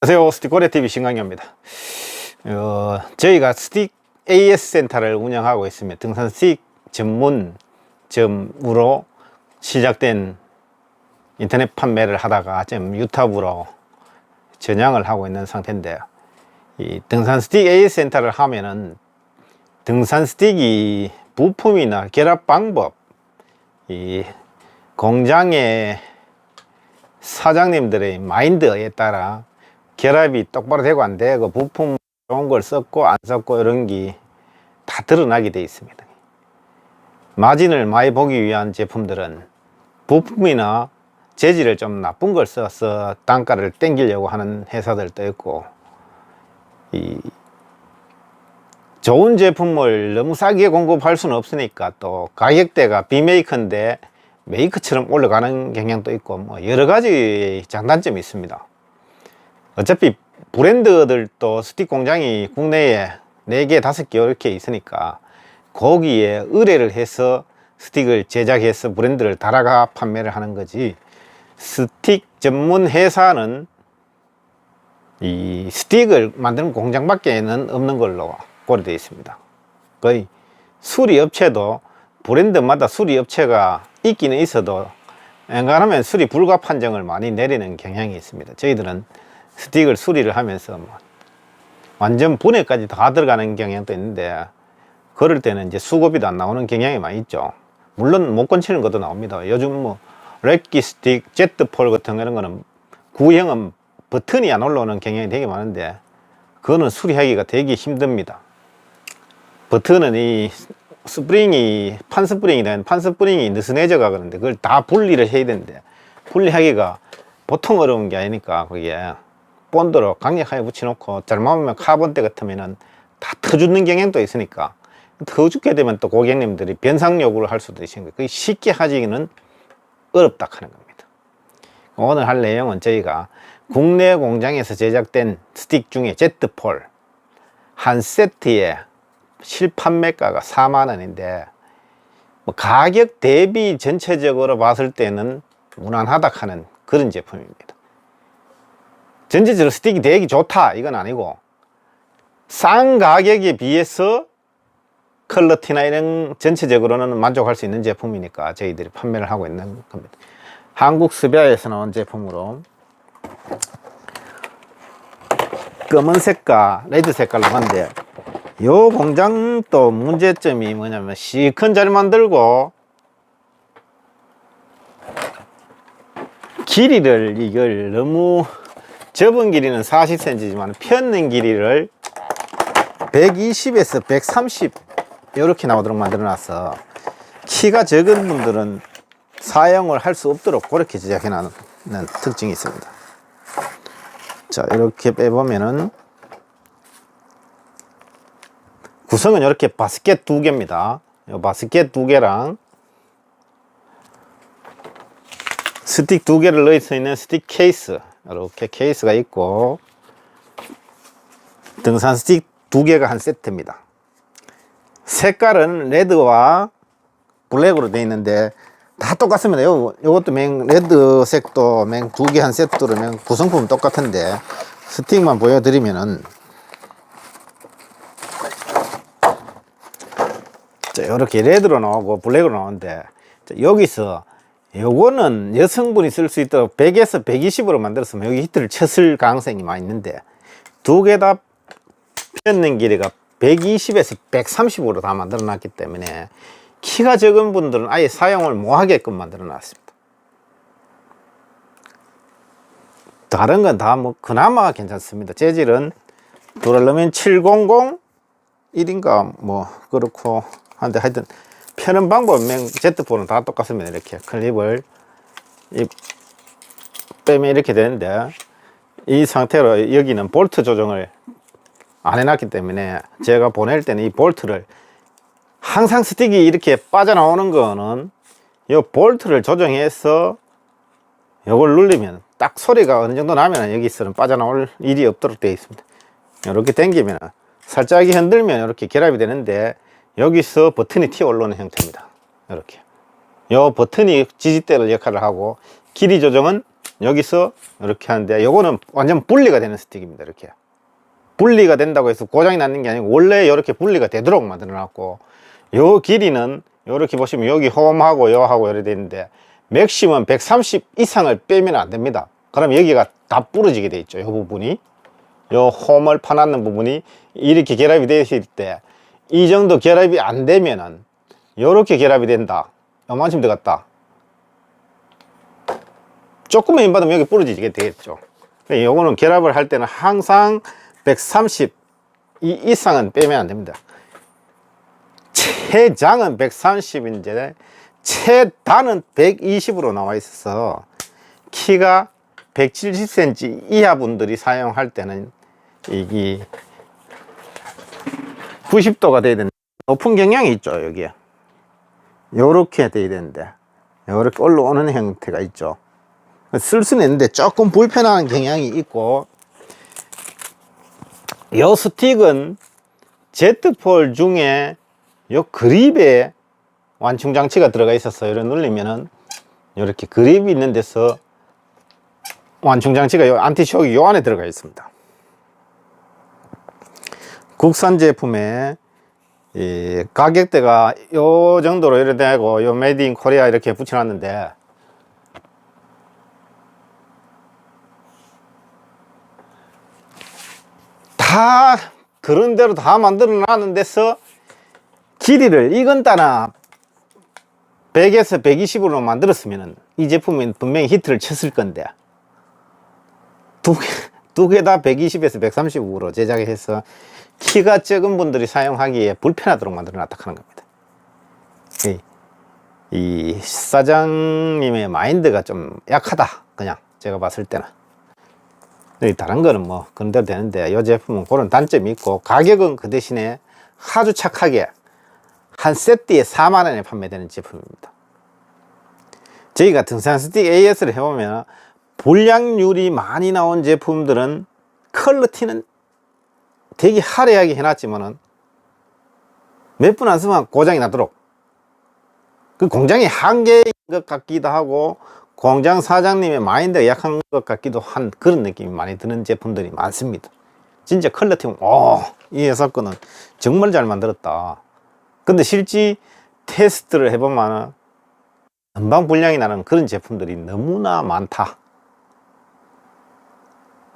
안녕하세요. 스틱고래TV 신강입니다. 어, 저희가 스틱 AS 센터를 운영하고 있습니다. 등산 스틱 전문점으로 시작된 인터넷 판매를 하다가 지금 유튜브로 전향을 하고 있는 상태인데요. 이 등산 스틱 AS 센터를 하면은 등산 스틱이 부품이나 결합 방법, 이 공장의 사장님들의 마인드에 따라 결합이 똑바로 되고 안 되고 부품 좋은 걸 썼고 안 썼고 이런 게 다 드러나게 돼 있습니다. 마진을 많이 보기 위한 제품들은 부품이나 재질을 좀 나쁜 걸 써서 단가를 땡기려고 하는 회사들도 있고 이 좋은 제품을 너무 싸게 공급할 수는 없으니까 또 가격대가 비메이커인데 메이커처럼 올라가는 경향도 있고 뭐 여러 가지 장단점이 있습니다. 어차피 브랜드들도 스틱 공장이 국내에 4개, 5개 이렇게 있으니까 거기에 의뢰를 해서 스틱을 제작해서 브랜드를 달아가 판매를 하는 거지 스틱 전문 회사는 이 스틱을 만드는 공장밖에는 없는 걸로 고려되어 있습니다. 거의 수리 업체도 브랜드마다 수리 업체가 있기는 있어도 앵간하면 수리 불가 판정을 많이 내리는 경향이 있습니다. 저희들은 스틱을 수리를 하면서 뭐 완전 분해까지 다 들어가는 경향도 있는데 그럴 때는 이제 수고비도 안 나오는 경향이 많이 있죠. 물론 못 건치는 것도 나옵니다. 요즘 뭐 렉기 스틱, 제트폴 같은 이런 거는 구형은 버튼이 안 올라오는 경향이 되게 많은데 그거는 수리하기가 되게 힘듭니다. 버튼은 이 스프링이 판 스프링이 된판 스프링이 느슨해져 가는데 그걸 다 분리를 해야 되는데 분리하기가 보통 어려운 게 아니니까 그게 본드로 강력하게 붙여놓고 잘못하면 카본대 같으면은 다 터주는 경향도 있으니까 터죽게 되면 또 고객님들이 변상 요구를 할 수도 있으니까 그게 쉽게 하기는 어렵다 하는 겁니다. 오늘 할 내용은 저희가 국내 공장에서 제작된 스틱 중에 제트폴 한 세트에 실판매가가 4만 원인데 뭐 가격 대비 전체적으로 봤을 때는 무난하다 하는 그런 제품입니다. 전체적으로 스틱이 되게 좋다 이건 아니고 싼 가격에 비해서 퀄러티나 이런 전체적으로는 만족할 수 있는 제품이니까 저희들이 판매를 하고 있는 겁니다. 한국 스비아에서 나온 제품으로 검은색과 레드 색깔로 한데 요 공장도 문제점이 뭐냐면 시큰 잘 만들고 길이를 이걸 너무 접은 길이는 40cm지만 펴는 길이를 120에서 130 이렇게 나오도록 만들어 놨어. 키가 적은 분들은 사용을 할 수 없도록 그렇게 제작해 놨는 특징이 있습니다. 자 이렇게 빼보면은 구성은 이렇게 바스켓 두 개입니다. 요 바스켓 두 개랑 스틱 두 개를 넣을 수 있는 스틱 케이스 이렇게 케이스가 있고 등산 스틱 두 개가 한 세트입니다. 색깔은 레드와 블랙으로 되어 있는데 다 똑같습니다. 요, 요것도 맹 레드색도 맹 두 개 한 세트로 맹 구성품 은 똑같은데 스틱만 보여드리면은 자, 이렇게 레드로 나오고 블랙으로 나오는데 자, 여기서 요거는 여성분이 쓸 수 있도록 100에서 120으로 만들었으면 여기 히트를 쳤을 가능성이 많이 있는데 두 개다 펴는 길이가 120에서 130으로 다 만들어 놨기 때문에 키가 적은 분들은 아예 사용을 못 하게끔 만들어 놨습니다. 다른 건 다 뭐 그나마 괜찮습니다. 재질은 도랄러면 700 1인가 뭐 그렇고 한데 하여튼 펴는 방법은 Z포는 다 똑같습니다. 이렇게 클립을 이 빼면 이렇게 되는데 이 상태로 여기는 볼트 조정을 안 해놨기 때문에 제가 보낼 때는 이 볼트를 항상 스틱이 이렇게 빠져나오는 거는 이 볼트를 조정해서 이걸 누르면 딱 소리가 어느 정도 나면 여기서는 빠져나올 일이 없도록 되어 있습니다. 이렇게 당기면 살짝 흔들면 이렇게 결합이 되는데 여기서 버튼이 튀어 올라오는 형태입니다. 이렇게. 이 버튼이 지지대를 역할을 하고 길이 조정은 여기서 이렇게 하는데 요거는 완전 분리가 되는 스틱입니다. 이렇게. 분리가 된다고 해서 고장이 나는 게 아니고 원래 이렇게 분리가 되도록 만들어 놨고 요 길이는 이렇게 보시면 여기 홈하고 요하고 이렇게 되는데 맥시멈 130 이상을 빼면 안 됩니다. 그럼 여기가 다 부러지게 돼 있죠. 요 부분이. 요 홈을 파놨는 부분이 이렇게 결합이 되실 때 이 정도 결합이 안 되면은 요렇게 결합이 된다. 요만큼 들어갔다. 조금만 힘 받으면 여기 부러지게 되겠죠. 요거는 결합을 할 때는 항상 130이 이상은 빼면 안 됩니다. 최장은 130인데 최단은 120으로 나와 있어서 키가 170cm 이하 분들이 사용할 때는 이게 90도가 돼야 되는 높은 경향이 있죠 여기에. 요렇게 돼야 되는데 요렇게 올라오는 형태가 있죠. 쓸 수는 있는데 조금 불편한 경향이 있고. 요 스틱은 Z폴 중에 요 그립에 완충 장치가 들어가 있어서 이런 눌리면은 이렇게 그립이 있는 데서 완충 장치가 요 안티쇼크 요 안에 들어가 있습니다. 국산 제품에 이 가격대가 요 정도로 이래 되고 요 메이드 인 코리아 이렇게 붙여놨는데 다 그런 대로 다 만들어 놨는 데서 길이를 이건 따나 100에서 120으로 만들었으면 이 제품은 분명히 히트를 쳤을 건데 두 개, 두 개 다 120에서 130으로 제작해서 키가 적은 분들이 사용하기에 불편하도록 만들어 놨다 하는 겁니다. 이, 이 사장님의 마인드가 좀 약하다. 그냥 제가 봤을 때는. 이 다른 거는 뭐 그런 대로 되는데 이 제품은 그런 단점이 있고 가격은 그 대신에 아주 착하게 한 세트에 4만 원에 판매되는 제품입니다. 저희가 등산 스틱 AS를 해보면 불량률이 많이 나온 제품들은 퀄리티는 되게 화려하게 해놨지만은 몇 분 안 쓰면 고장이 나도록 그 공장의 한계인 것 같기도 하고 공장 사장님의 마인드가 약한 것 같기도 한 그런 느낌이 많이 드는 제품들이 많습니다. 진짜 퀄리티, 오, 이 회사 거는 정말 잘 만들었다. 근데 실제 테스트를 해보면 금방 불량이 나는 그런 제품들이 너무나 많다.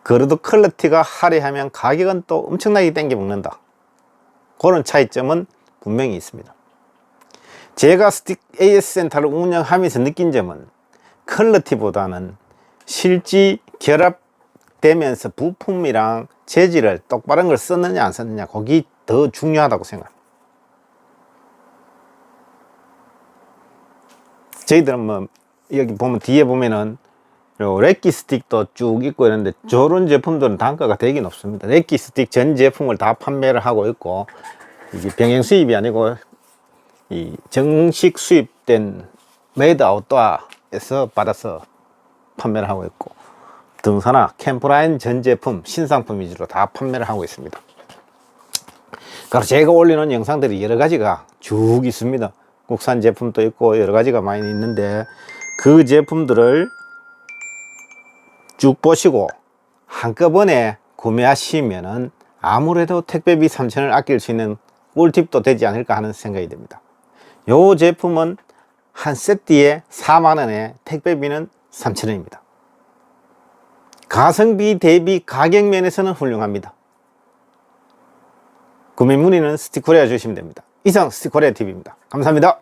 그래도 퀄리티가 화려하면 가격은 또 엄청나게 땡겨 먹는다. 그런 차이점은 분명히 있습니다. 제가 스틱 AS 센터를 운영하면서 느낀 점은 퀄리티보다는 실제 결합되면서 부품이랑 재질을 똑바른 걸 썼느냐 안 썼느냐 거기 더 중요하다고 생각합니다. 저희들은 뭐 여기 보면 뒤에 보면은 요 렉기 스틱도 쭉 있고 이런데 저런 제품들은 단가가 되게 높습니다. 렉기 스틱 전 제품을 다 판매를 하고 있고 이게 병행 수입이 아니고 이 정식 수입된 메이드 아웃도어에서 받아서 판매를 하고 있고 등산화 캠프라인 전 제품 신상품 위주로 다 판매를 하고 있습니다. 그래서 제가 올리는 영상들이 여러 가지가 쭉 있습니다. 국산 제품도 있고 여러 가지가 많이 있는데 그 제품들을 쭉 보시고 한꺼번에 구매하시면은 아무래도 택배비 3천을 아낄 수 있는 꿀팁도 되지 않을까 하는 생각이 듭니다. 요 제품은 한 세트에 4만원에 택배비는 3천원입니다. 가성비 대비 가격 면에서는 훌륭합니다. 구매 문의는 스티코리아 주시면 됩니다. 이상 스티코리아 TV입니다. 감사합니다.